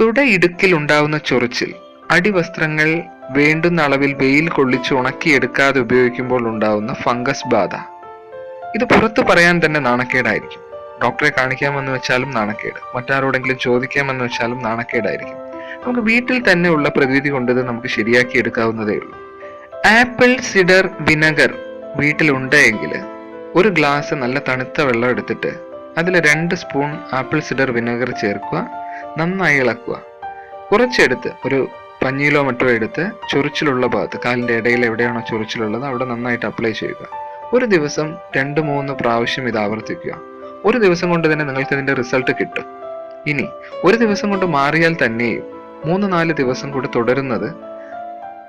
തുടയിടുക്കിൽ ഉണ്ടാവുന്ന ചൊറിച്ചിൽ. അടിവസ്ത്രങ്ങൾ വേണ്ടുന്ന അളവിൽ വെയിൽ കൊള്ളിച്ച് ഉണക്കിയെടുക്കാതെ ഉപയോഗിക്കുമ്പോൾ ഉണ്ടാവുന്ന ഫംഗസ് ബാധ. ഇത് പുറത്തു പറയാൻ തന്നെ നാണക്കേടായിരിക്കും. ഡോക്ടറെ കാണിക്കാമെന്ന് വെച്ചാലും നാണക്കേട്. മറ്റാരോടെങ്കിലും ചോദിക്കാമെന്ന് വെച്ചാലും നാണക്കേടായിരിക്കും. നമുക്ക് വീട്ടിൽ തന്നെ ഉള്ള പ്രതിവിധി കൊണ്ട് ഇത് നമുക്ക് ശരിയാക്കി എടുക്കാവുന്നതേ ഉള്ളൂ. ആപ്പിൾ സിഡർ വിനെഗർ വീട്ടിലുണ്ടെങ്കിൽ ഒരു ഗ്ലാസ് നല്ല തണുത്ത വെള്ളം എടുത്തിട്ട് അതിൽ രണ്ട് സ്പൂൺ ആപ്പിൾ സിഡർ വിനെഗർ ചേർക്കുക. നന്നായി ഇളക്കുക. കുറച്ചെടുത്ത് ഒരു പഞ്ഞിയിലോ മറ്റോ എടുത്ത് ചൊറിച്ചിലുള്ള ഭാഗത്ത് കാലിന്റെ ഇടയിൽ എവിടെയാണോ ചൊറിച്ചിലുള്ളത് അവിടെ നന്നായിട്ട് അപ്ലൈ ചെയ്യുക. ഒരു ദിവസം രണ്ട് മൂന്ന് പ്രാവശ്യം ഇത് ആവർത്തിക്കുക. ഒരു ദിവസം കൊണ്ട് തന്നെ നിങ്ങൾക്ക് ഇതിന്റെ റിസൾട്ട് കിട്ടും. ഇനി ഒരു ദിവസം കൊണ്ട് മാറിയാൽ തന്നെയും മൂന്ന് നാല് ദിവസം കൂടി തുടരുന്നത്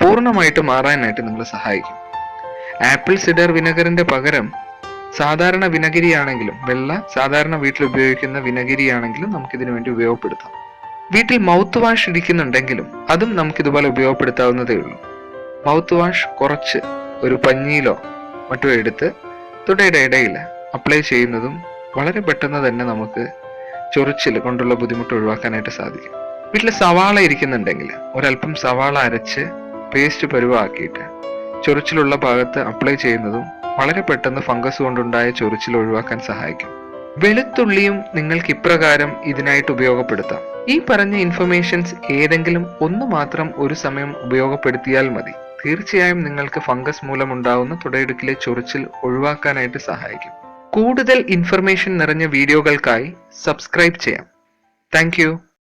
പൂർണമായിട്ട് മാറാനായിട്ട് നിങ്ങളെ സഹായിക്കും. ആപ്പിൾ സിഡർ വിനെഗറിന്റെ പകരം സാധാരണ വിനഗിരിയാണെങ്കിലും വെള്ള സാധാരണ വീട്ടിൽ ഉപയോഗിക്കുന്ന വിനഗിരിയാണെങ്കിലും നമുക്ക് ഇതിനു വേണ്ടി ഉപയോഗപ്പെടുത്താം. വീട്ടിൽ മൗത്ത് വാഷ് ഇരിക്കുന്നുണ്ടെങ്കിലും അതും നമുക്ക് ഇതുപോലെ ഉപയോഗപ്പെടുത്താവുന്നതേ ഉള്ളൂ. മൗത്ത് വാഷ് കുറച്ച് ഒരു പഞ്ഞിയിലോ മറ്റോ എടുത്ത് തുടയുടെ ഇടയിൽ അപ്ലൈ ചെയ്യുന്നതും വളരെ പെട്ടെന്ന് തന്നെ നമുക്ക് ചൊറിച്ചിൽ കൊണ്ടുള്ള ബുദ്ധിമുട്ട് ഒഴിവാക്കാനായിട്ട് സാധിക്കും. വീട്ടിൽ സവാള ഇരിക്കുന്നുണ്ടെങ്കിൽ ഒരല്പം സവാള അരച്ച് പേസ്റ്റ് പരുവാക്കിയിട്ട് ചൊറിച്ചിലുള്ള ഭാഗത്ത് അപ്ലൈ ചെയ്യുന്നതും വളരെ പെട്ടെന്ന് ഫംഗസ് കൊണ്ടുണ്ടായ ചൊറിച്ചിൽ ഒഴിവാക്കാൻ സഹായിക്കും. വെളുത്തുള്ളിയും നിങ്ങൾക്ക് ഇപ്രകാരം ഇതിനായിട്ട് ഉപയോഗപ്പെടുത്താം. ഈ പറഞ്ഞ ഇൻഫർമേഷൻസ് ഏതെങ്കിലും ഒന്ന് മാത്രം ഒരു സമയം ഉപയോഗപ്പെടുത്തിയാൽ മതി. തീർച്ചയായും നിങ്ങൾക്ക് ഫംഗസ് മൂലമുണ്ടാവുന്ന തുടയിടുക്കിലെ ചൊറിച്ചിൽ ഒഴിവാക്കാനായിട്ട് സഹായിക്കും. കൂടുതൽ ഇൻഫർമേഷൻ നിറഞ്ഞ വീഡിയോകൾക്കായി സബ്സ്ക്രൈബ് ചെയ്യാം. താങ്ക്